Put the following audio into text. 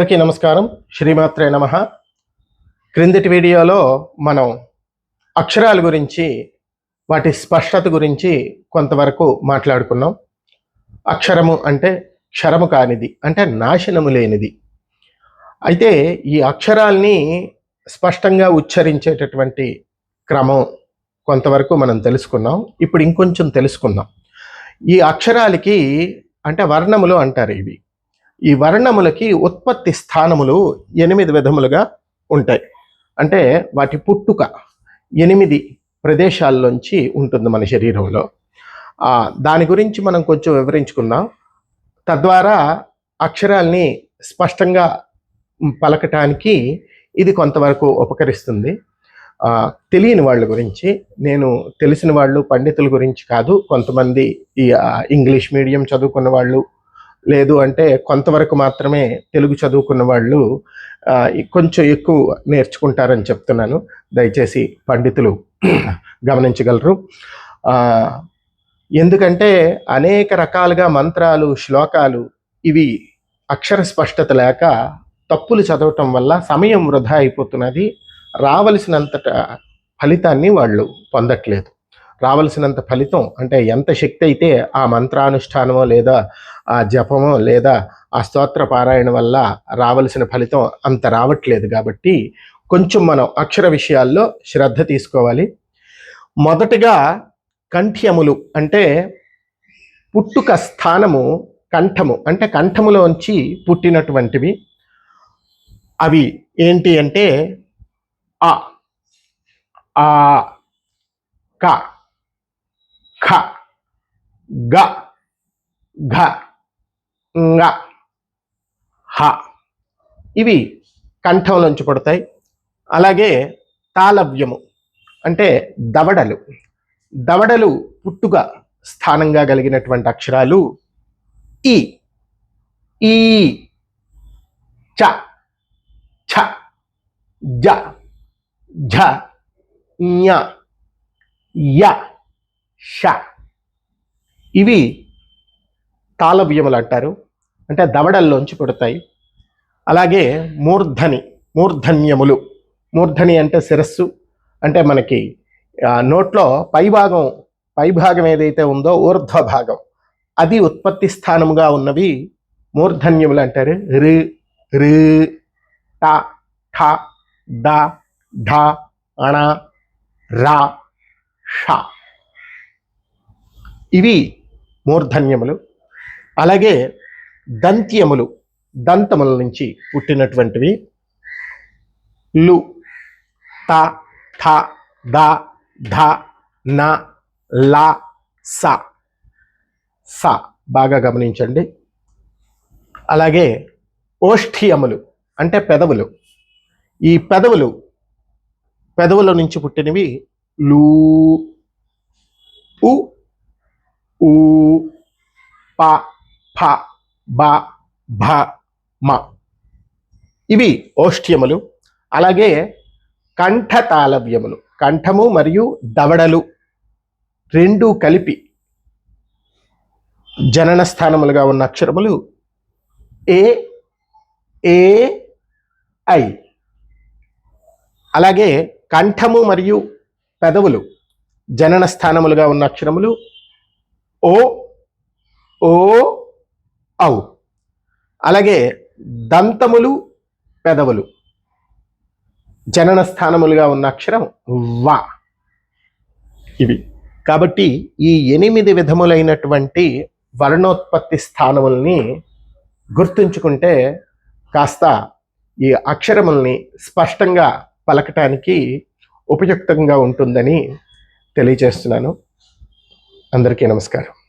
అందరికీ నమస్కారం. శ్రీమాత్రే నమ. క్రిందటి వీడియోలో మనం అక్షరాల గురించి వాటి స్పష్టత గురించి కొంతవరకు మాట్లాడుకున్నాం. అక్షరము అంటే క్షరము కానిది అంటే నాశనము లేనిది. అయితే ఈ అక్షరాల్ని స్పష్టంగా ఉచ్చరించేటటువంటి క్రమం కొంతవరకు మనం తెలుసుకున్నాం. ఇప్పుడు ఇంకొంచెం తెలుసుకుందాం. ఈ అక్షరాలకి అంటే వర్ణములు అంటారు ఇవి. ఈ వర్ణములకి ఉత్పత్తి స్థానములు ఎనిమిది విధములుగా ఉంటాయి. అంటే వాటి పుట్టుక ఎనిమిది ప్రదేశాల్లోంచి ఉంటుంది మన శరీరంలో. దాని గురించి మనం కొంచెం వివరించుకుందాం. తద్వారా అక్షరాల్ని స్పష్టంగా పలకటానికి ఇది కొంతవరకు ఉపకరిస్తుంది. తెలియని వాళ్ళ గురించి నేను తెలిసిన వాళ్ళు పండితుల గురించి కాదు కొంతమంది ఈ ఇంగ్లీష్ మీడియం చదువుకున్న వాళ్ళు లేదు అంటే కొంతవరకు మాత్రమే తెలుగు చదువుకున్న వాళ్ళు కొంచెం ఎక్కువ నేర్చుకుంటారని చెప్తున్నాను. దయచేసి పండితులు గమనించగలరు. ఎందుకంటే అనేక రకాలుగా మంత్రాలు శ్లోకాలు ఇవి అక్షర స్పష్టత లేక తప్పులు చదవటం వల్ల సమయం వృధా అయిపోతున్నది. రావలసినంతట ఫలితాన్ని వాళ్ళు పొందట్లేదు. రావలసినంత ఫలితం అంటే ఎంత శక్తి అయితే ఆ మంత్రానుష్ఠానమో లేదా ఆ జపమో లేదా ఆ స్తోత్ర పారాయణ వల్ల రావలసిన ఫలితం అంత రావట్లేదు కాబట్టి కొంచెం మనం అక్షర విషయాల్లో శ్రద్ధ తీసుకోవాలి. మొదటగా కంఠ్యములు అంటే పుట్టుక స్థానము కంఠము అంటే కంఠములోంచి పుట్టినటువంటివి. అవి ఏంటి అంటే ఆ ఆ క ఖ గ ఘ ంగ హ ఇవి కంఠంలోంచి పడతాయి. అలాగే తాళవ్యము అంటే దవడలు. దవడలు పుట్టుక స్థానంగా కలిగినటువంటి అక్షరాలు ఈ ఈ చ ఛ జ ఝ య. ష. ఇవి తాళవ్యములు అంటారు అంటే దవడల్లోంచి పుడతాయి. అలాగే మూర్ధని మూర్ధన్యములు. మూర్ధని అంటే శిరస్సు. అంటే మనకి ఆ, నోట్లో పైభాగం పైభాగం ఏదైతే ఉందో ఊర్ధ్వ భాగం అది ఉత్పత్తి స్థానముగా ఉన్నవి మూర్ధన్యములు అంటారు రి రి ట ఠ ఢ ఢ అణ రా ష. ఇవి మూర్ధన్యములు. అలాగే దంత్యములు దంతముల నుంచి పుట్టినటువంటివి. లు త థ ద ధ న లా స. స బాగా గమనించండి. అలాగే ఓష్ఠియములు అంటే పెదవులు. ఈ పెదవులు పెదవుల నుంచి పుట్టినవి లూ ఉ ఊ ప ఫ బ భ మ. ఇవి ఓష్ఠ్యములు. అలాగే కంఠ తాళవ్యములు కంఠము మరియు దవడలు రెండు కలిపి జనన స్థానములుగా ఉన్న అక్షరములు ఏ ఏ ఐ. అలాగే కంఠము మరియు పెదవులు జనన స్థానములుగా ఉన్న అక్షరములు ఓ ఓ ఔ. అలాగే దంతములు పెదవులు. జనన స్థానములుగా ఉన్న అక్షరం వా. ఇవి. కాబట్టి ఈ ఎనిమిది విధములైనటువంటి వర్ణోత్పత్తి స్థానముల్ని గుర్తుంచుకుంటే కాస్త ఈ అక్షరముల్ని స్పష్టంగా పలకటానికి ఉపయుక్తంగా ఉంటుందని తెలియజేస్తున్నాను. అందరికీ నమస్కారం.